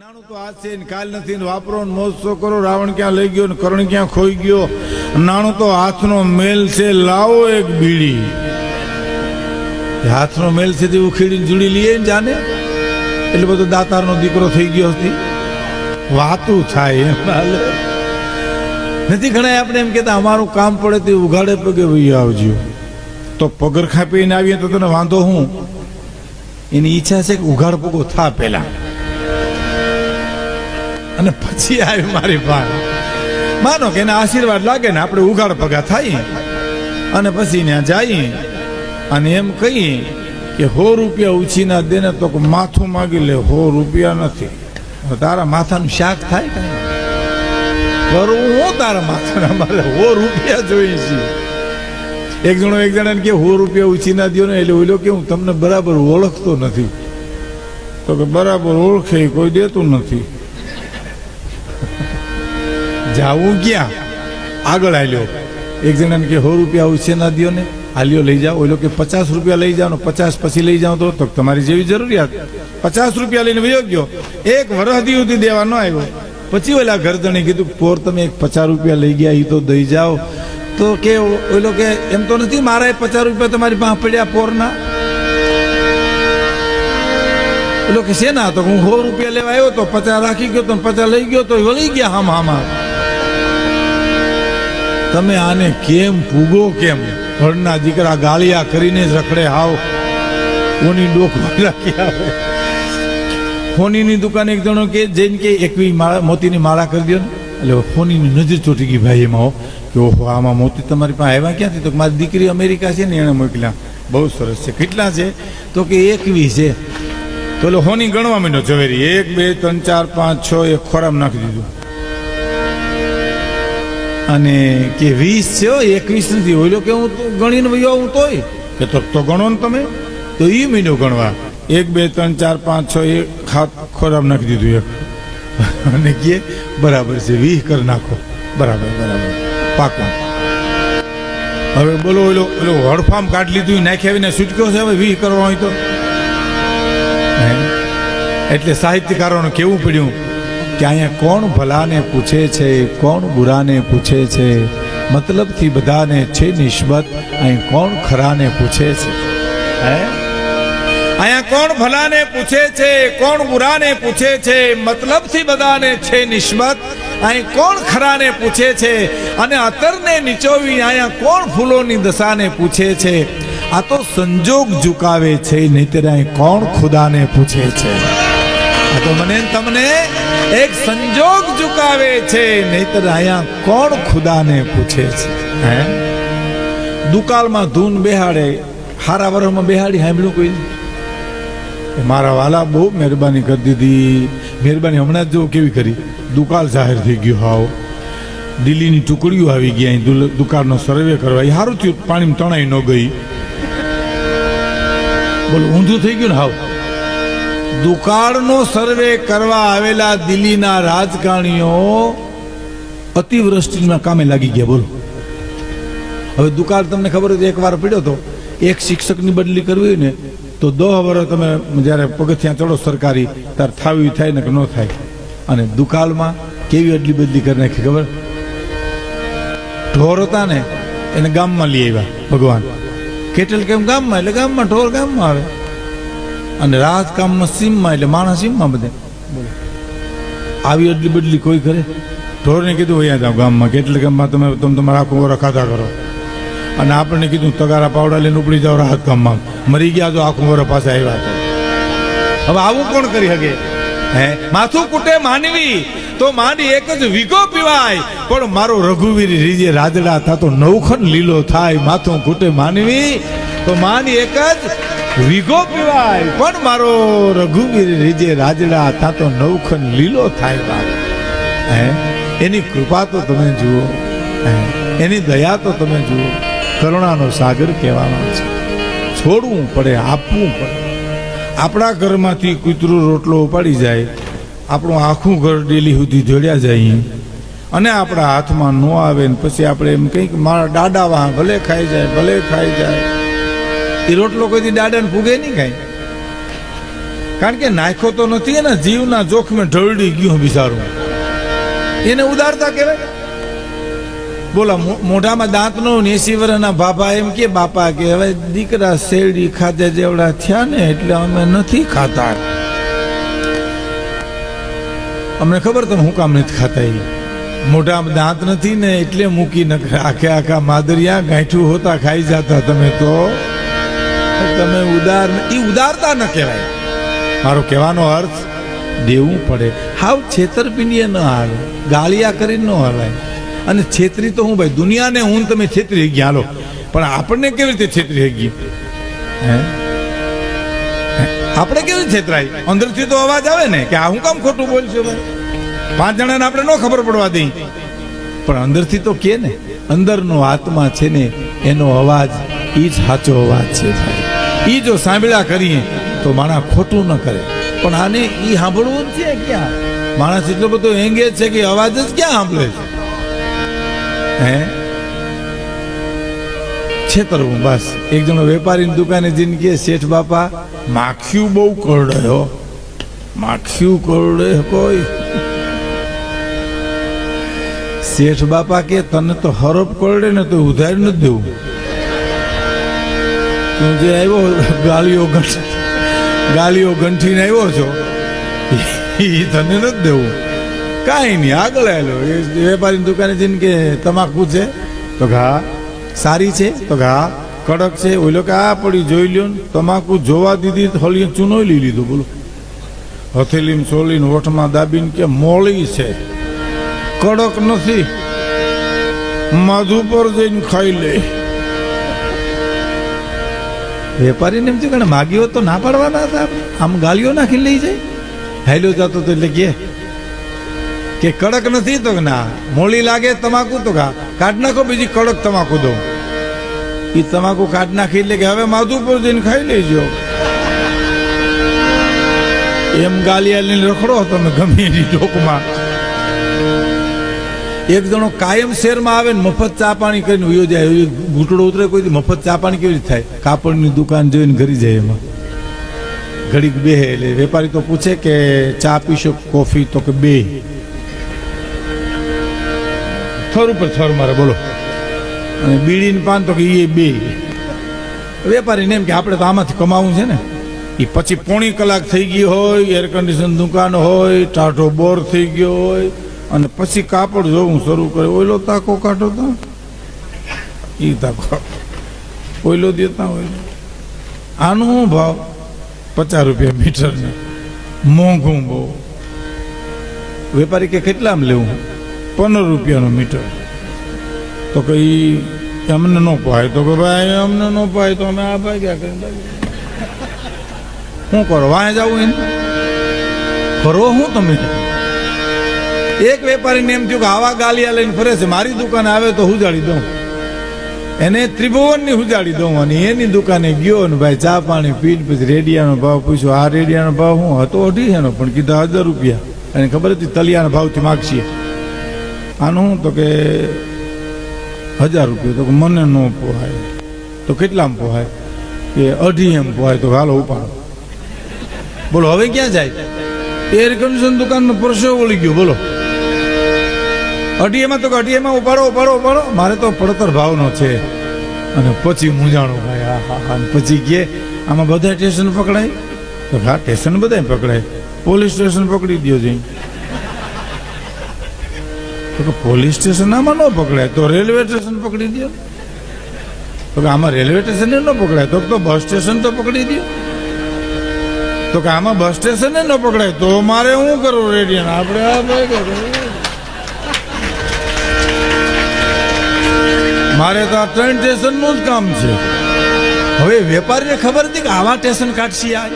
નાણું તો આજ છે ને કાલ નથી વાપરો ને કરો, રાવણ ક્યાં લઈ ગયો ને કરણ ક્યાં ખોઈ ગયો? નાણું તો હાથનો મેલ છે, લાવો એક બીડી. હાથનો મેલ છે તે ઉખેડીને જુડી લઈએ ને જાને. એટલે બધો દાતારનો દીકરો થઈ ગયો હતી વાતું થાય એમ હાલે. નથી ઘણા આપણે એમ કહેતા, અમારું કામ પડે તે ઉઘાડે પગે વહી આવજો. તો પગર ખાપીને આવીએ તો તને વાંધો હું? એની ઈચ્છા છે કે ઉઘાડ પગો થા પહેલા. અને પછી આવી મારી પાસે માનો કે એના આશીર્વાદ લાગે ને આપણે ઉઘાડ પગા થાય. અને પછી ત્યાં જઈએ અને એમ કહીએ કે હો રૂપિયા ઉછીના દેને તો માથું માગી લે. હો રૂપિયા નથી. તારા માથાનું શાક થાય કઈ કરું હું તારા માથાના મારે હો રૂપિયા જોઈએ છીએ એક જણો એક જણાને કે હો રૂપિયા ઉછીના દો ને એટલે ઓલો કે હું તમને બરાબર ઓળખતો નથી. તો કે બરાબર ઓળખે કોઈ દેતું નથી. જાવું ક્યાં? આગળ હાલ્યો એક જણાને કે, સો રૂપિયા ઉછેના દો ને. હાલ્યો લઈ જાઓ. ઓલો કે, પચાસ રૂપિયા લઈ જાઓ પચાસ પછી લઈ જાઓ તો. તમારી જેવી જરૂરિયાત. પચાસ રૂપિયા લઈને વયો ગયો. એક વરસ દી સુધી દેવા ન આવ્યો. પછી ઓલા ઘરધણી કીધું, પોર, તમે એક પચાસ રૂપિયા લઈ ગયા એ તો દઈ જાઓ. તો કે, ઓલો કે, એમ તો નથી, મારા પચાસ રૂપિયા તમારી પાસે પડ્યા પોરના? ઓલો કે, શેના? તો હું સો રૂપિયા લેવા આવ્યો તો, પચાસ રાખી ગયો તો પચાસ લઈ ગયો તો વળી ગયા હામ હામાં. તમે આને કેમ પૂગો કેમ? ઘરના દીકરા ગાળિયા કરીને જ રખડે હાવ. કોની ડોક રાખી આવે? ફોનીની દુકાન એક જણો કે, જઈને કે એકવી માળા, મોતીની માળા કરી દો ને. એટલે ફોનીની નજર ચોટી ગઈ ભાઈ એમાં કે ઓહો, આમાં મોતી તમારી પાસે આવ્યા ક્યાંથી? તો મારી દીકરી અમેરિકા છે ને, એણે મોકલ્યા. બહુ સરસ છે. કેટલા છે? તો કે એકવી છે. તો એટલે હોની ગણવા માંડ્યો ઝવેરી. એક, બે, ત્રણ, ચાર, પાંચ, છ, એક ખોરામ નાખી દીધું. અને કે વીસ છે એકવીસ નથી. ઓલો કે હું તો ગણીને ભાઈ આવું તોય. કે તો તો ગણો ને તમે. તો એ મહિનો ગણવા. એક બે ત્રણ ચાર પાંચ છ એક ખાત ખોરાબ નાખી દીધું એક. અને કે બરાબર છે વીહ કરી નાખો. બરાબર બરાબર. પાકમાં. હવે બોલો ઓલો ઓલો હડફામ કાઢ લીધું નાખી આવીને છૂટક્યો છે હવે વીહ કરવા હોય તો? એટલે સાહિત્યકારોને કેવું પડ્યું? કે અહીંયા કોણ ભલાને પૂછે છે, કોણ બુરાને પૂછે છે? મતલબથી બધાને છે નિસ્બત, અહીં કોણ ખરાને પૂછે છે? હે? અહીંયા કોણ ભલાને પૂછે છે, કોણ બુરાને પૂછે છે? મતલબથી બધાને છે નિસ્બત, અહીં કોણ ખરાને પૂછે છે? અને અતરને નીચોવી અહીંયા કોણ ફૂલોની દશાને પૂછે છે? આ તો સંજોગ ઝુકાવે છે, નહીતર અહીં કોણ ખુદાને પૂછે છે? તો મને તમને એક સંજોગ ચુકાવે છે. નહીતર અહીંયા કોણ ખુદાને પૂછે છે? હે? દુકાળમાં ધૂન બેહાડે, હારા વરમાં બેહાડી સાંભળ્યું કોઈ? મારા વાલા બહુ મહેરબાની કરી દીધી. મહેરબાની હમણાં જ જો કેવી કરી? દુકાળ જાહેર થઈ ગયો હાવ. દિલ્હીની ટુકડીઓ આવી ગઈ અહીં દુકાળનો સર્વે કરવા. એ સારું થયું, પાણીમાં તણાઈ ન ગઈ. બોલો, ઊંધું થઈ ગયું ને હાવ? દુકાળનો સર્વે કરવા આવેલા દિલ્હીના રાજકારણીઓ અતિવૃષ્ટિના કામે લાગી ગયા, બોલો. હવે દુકાળ તમને ખબર હતી એકવાર એક વાર પડ્યો હતો એક શિક્ષકની બદલી કરવી હોય ને તો દોહ વર્ષ તમે જ્યારે પગથિયાં ચડો સરકારી, ત્યારે થાવી થાય ને કે ન થાય. અને દુકાળમાં કેવી અદલી બદલી કરી નાખી, ખબર? ઢોર હતા ને, એને ગામમાં લઈ આવ્યા, ભગવાન. કેટલ કેમ ગામમાં? એટલે ગામમાં ઢોર ગામમાં આવે. અને રાજકામમાં સીમમાં એટલે માણસ સીમમાં બધે. આવી અદલી બદલી કોઈ કરે? ઢોરને કીધું, અહીંયા જાઓ ગામમાં કેટલે ગામમાં તમે તમે તમારા આખું વરસ ખાતા કરો. અને આપણને કીધું, તગારા પાવડા લઈને ઉપડી જાઓ રાહત કામમાં. મરી ગયા તો આખું વરો પાસે આવ્યા તો હવે આવું કોણ કરી શકે? હે? માથું કુટે માનવી, તો માંડી એક જ વિગો પીવાય. પણ મારો રઘુવીર રીજે રાજડા થતો નવખન લીલો થાય. માથું કુટે માનવી, તો માની એક જ વીગો પીવાય. પણ મારો રઘુવીર રીજે રાજડા થતો નવખન લીલો થાય બાપ. હે? એની કૃપા તો તમે જુઓ. એની દયા તો તમે જુઓ. કરુણાનો સાગર કહેવાનો છે. છોડવું પડે, આપવું પડે. આપણા ઘરમાંથી કૂતરું રોટલો ઉપાડી જાય. આપણું આખું ઘર ડેલી સુધી જોડ્યા જાય. અને આપણા હાથમાં ન આવે ને પછી આપણે એમ કંઈક, મારા દાડા વાહ ભલે ખાઈ જાય, ભલે ખાઈ જાય. એ રોટલો કોઈથી દાડાને ફૂગે નહીં કાંઈ. કારણ કે નાખ્યો તો નથી ને જીવના જોખમે ઢળડી ગયું બિચારું. એને ઉદારતા કહેવાય બોલા મોઢામાં દાંત નો એસી વર્ષના બાપા એમ કે, બાપા, કે હવે દીકરા શેરડી ખાતે જેવડા થયા ને એટલે અમે નથી ખાતા. અમને ખબર તમે હું કામ નથી ખાતા એ. મોઢામાં દાંત નથી ને એટલે મૂકી ન આખે આખા માદરિયા ગાંઠું હોતા ખાઈ જતા તમે તો. તમે ઉદાર એ ઉદારતા ન કહેવાય. મારો કહેવાનો અર્થ, દેવું પડે. હાવ છેતરપિંડીએ ન હાલે, ગાળિયા કરીને ન હલાય. અને છેતરી તો હું ભાઈ, દુનિયાને હું તમે છેતરી ગયા હાલો, પણ આપણને કેવી રીતે છેતરી ગઈ હે? આપણે કેવી છેતરાય? અંદરથી તો અવાજ આવે ને કે આ હું કામ ખોટું બોલશો ભાઈ? પાંચ જણાને આપણે ન ખબર પડવા દઈ. પણ અંદરથી તો કે ને, અંદરનો આત્મા છે ને, એનો અવાજ એ જ સાચો અવાજ છે ભાઈ. ઈ જો સાંભળ્યા કરીએ તો માણસ ખોટું ન કરે. પણ આને એ સાંભળવું છે ક્યાં? માણસ એટલો બધો એંગેજ છે કે અવાજ જ ક્યાં સાંભળે છે? હે? છેતરવું બસ. એક જણો વેપારીની દુકાને જઈને કે શેઠ બાપા, માખ્યું બહુ કરડે માખ્યું કરડે કોઈ? શેઠ બાપા કે તને તો હરફ કરડે ને તો ઉધાર નથી દેવું. જે આવ્યો ગાલીઓ ગાલીઓ ગંઠીને આવ્યો છો એ તને નથી દેવું. કાંઈ નહીં, આગળ આવેલો. એ વેપારીની દુકાને જઈને કે, તમાકુ છે? તો હા. સારી છે? તો હા. કડક છે? ઓઈલો કે, આ પડી જોઈ લ્યો ને, તમાકુ જોવા દીધી તો હળી ચૂનો લઈ લીધું, બોલો. હથેલીમ સોલીને હોઠમાં દાબીને કે, મોળી છે. કડક નથી. માધુ પર જઈને ખાઈ લે. વેપારીને એમ થયું કે માગ્યો તો ના પાડવાના હતા. આમ ગાલીઓ નાખી લઈ જાય. હેલો જતો તો એટલે કે. કે કડક નથી તો ના. મોળી લાગે તમાકુ તો કા કાઢ નાખો બીજી કડક તમાકુ દો એ તમાકુ કાઢ નાખી એટલે કે હવે માધુપુર જઈને ખાઈ લેજો. એમ ગાલિયા લઈને રખડો તમે ગમે એની ટોકમાં. એક જણો કાયમ શેરમાં આવે ને મફત ચા પાણી કરીને ઉયો જાય ઘૂંટડો ઉતરે કોઈ મફત ચા પાણી કેવી રીતે થાય? કાપડની દુકાન જોઈને ઘરી જાય એમાં. ઘડીક બે એટલે વેપારી તો પૂછે કે ચા પીશો કોફી તો કે બે. થર ઉપર થર મારે બોલો. અને બીડીને પાન તો કે એ બે. વેપારીને એમ કે આપણે તો આમાંથી કમાવું છે ને. એ પછી પોણી કલાક થઈ ગઈ હોય એર કન્ડિશન દુકાન હોય ટાઢો બોર થઈ ગયો હોય અને પછી કાપડ જોવું શરૂ કરે ઓઈલો તાકો કાઢો તો? એ તાકો. ઓઈલો દેતા હોય. આનું શું ભાવ? પચાસ રૂપિયા મીટર ને મોંઘું બહુ. વેપારી કે કેટલામાં લેવું? પંદર રૂપિયાનો મીટર. તો કે એ અમને ન પાય તો કે ભાઈ, અમને ન પાય તો અમે આ ભાગ્યા કરીને. શું કરો? વાંહે જવું એને ફરો શું તમે? એક વેપારીને એમ થયું કે આવા ગાલિયા લઈને ફરે છે, મારી દુકાને આવે તો હુજાડી દઉં. એને ત્રિભુવનની હુજાડી દઉં અને એની દુકાને ગયો ને ભાઈ ચા પાણી પીટ પછી રેડિયાનો ભાવ પૂછ્યો, આ રેડિયાનો ભાવ હું હતો અઢી એનો, પણ કીધા હજાર રૂપિયા. અને ખબર હતી તલિયાના ભાવથી માગશીએ આનું શું? તો કે હજાર રૂપિયા. તો કે મને ન પોહાય. તો કેટલામાં પોહાય? કે અઢી એમ પોહાય. તો હાલો ઉપાડો. બોલો, હવે ક્યાં જાય? એર કન્ડિશન દુકાનનો પરસો વળી ગયો, બોલો. અઢીએમાં તો અઢીએમાં ઉપાડો ઉપાડો ઉપાડો મારે તો પડતર ભાવનો છે. અને પછી મૂંઝાણો ભાઈ, હા હા હા. પછી ગયે આમાં બધા સ્ટેશન પકડાય? તો હા, સ્ટેશન બધા પકડાય. પોલીસ સ્ટેશન પકડી દો જઈ પોલીસ સ્ટેશન આમાં ન પકડાય. તો રેલવે સ્ટેશન પકડી દો તો કે આમાં રેલવે સ્ટેશન ન પકડાય. તો તો બસ સ્ટેશન તો પકડી દો તો કે આમાં બસ સ્ટેશન ન પકડાય. તો મારે શું કરું રેડિયન આપણે આ ભાઈ મારે તો આ ટ્રેન સ્ટેશનનું જ કામ છે. હવે વેપારીને ખબર હતી કે આવા સ્ટેશન કાઢશી આ